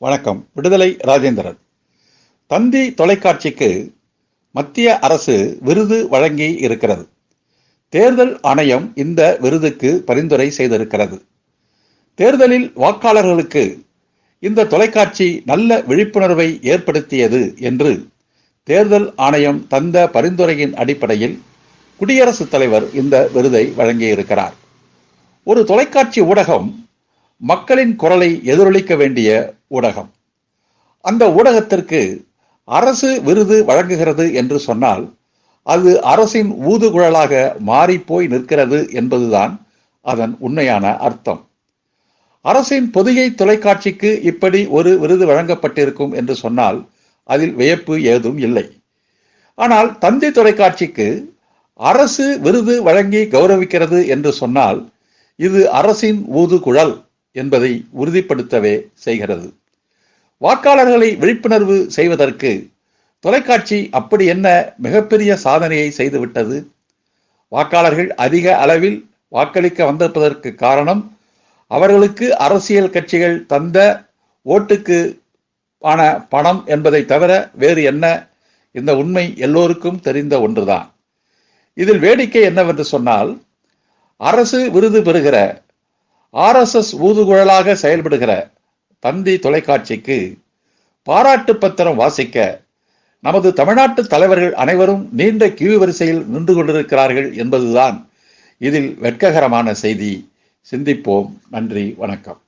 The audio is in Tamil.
வணக்கம். விடுதலை ராஜேந்திரன். தந்தி தொலைக்காட்சிக்கு மத்திய அரசு விருது வழங்கி இருக்கிறது. தேர்தல் ஆணையம் இந்த விருதுக்கு பரிந்துரை செய்திருக்கிறது. தேர்தலில் வாக்காளர்களுக்கு இந்த தொலைக்காட்சி நல்ல விழிப்புணர்வை ஏற்படுத்தியது என்று தேர்தல் ஆணையம் தந்த பரிந்துரையின் அடிப்படையில் குடியரசுத் தலைவர் இந்த விருதை வழங்கியிருக்கிறார். ஒரு தொலைக்காட்சி ஊடகம் மக்களின் குரலை எதிரொலிக்க வேண்டிய ஊடகம். அந்த ஊடகத்திற்கு அரசு விருது வழங்குகிறது என்று சொன்னால் அது அரசின் ஊதுகுழலாக மாறிப்போய் நிற்கிறது என்பதுதான் அதன் உண்மையான அர்த்தம். அரசின் பொதிகை தொலைக்காட்சிக்கு இப்படி ஒரு விருது வழங்கப்பட்டிருக்கும் என்று சொன்னால் அதில் வியப்பு ஏதும் இல்லை. ஆனால் தந்தி தொலைக்காட்சிக்கு அரசு விருது வழங்கி கௌரவிக்கிறது என்று சொன்னால் இது அரசின் ஊதுகுழல். என்பதை உறுதிப்படுத்தவே செய்கிறது. வாக்காளர்களை விழிப்புணர்வு செய்வதற்கு தொலைக்காட்சி அப்படி என்ன மிகப்பெரிய சாதனையை செய்துவிட்டது? வாக்காளர்கள் அதிக அளவில் வாக்களிக்க வந்திருப்பதற்கு காரணம் அவர்களுக்கு அரசியல் கட்சிகள் தந்த ஓட்டுக்கு ஆன பணம் என்பதை தவிர வேறு என்ன? இந்த உண்மை எல்லோருக்கும் தெரிந்த ஒன்றுதான். இதில் வேடிக்கை என்னவென்று சொன்னால் அரசு விருது பெறுகிற ஆர்எஸ்எஸ் ஊதுகுழலாக செயல்படுகிற தந்தி தொலைக்காட்சிக்கு பாராட்டு பத்திரம் வாசிக்க நமது தமிழ்நாட்டு தலைவர்கள் அனைவரும் நீண்ட கியூ வரிசையில் நின்று கொண்டிருக்கிறார்கள் என்பதுதான் இதில் வெட்ககரமான செய்தி. சிந்திப்போம். நன்றி. வணக்கம்.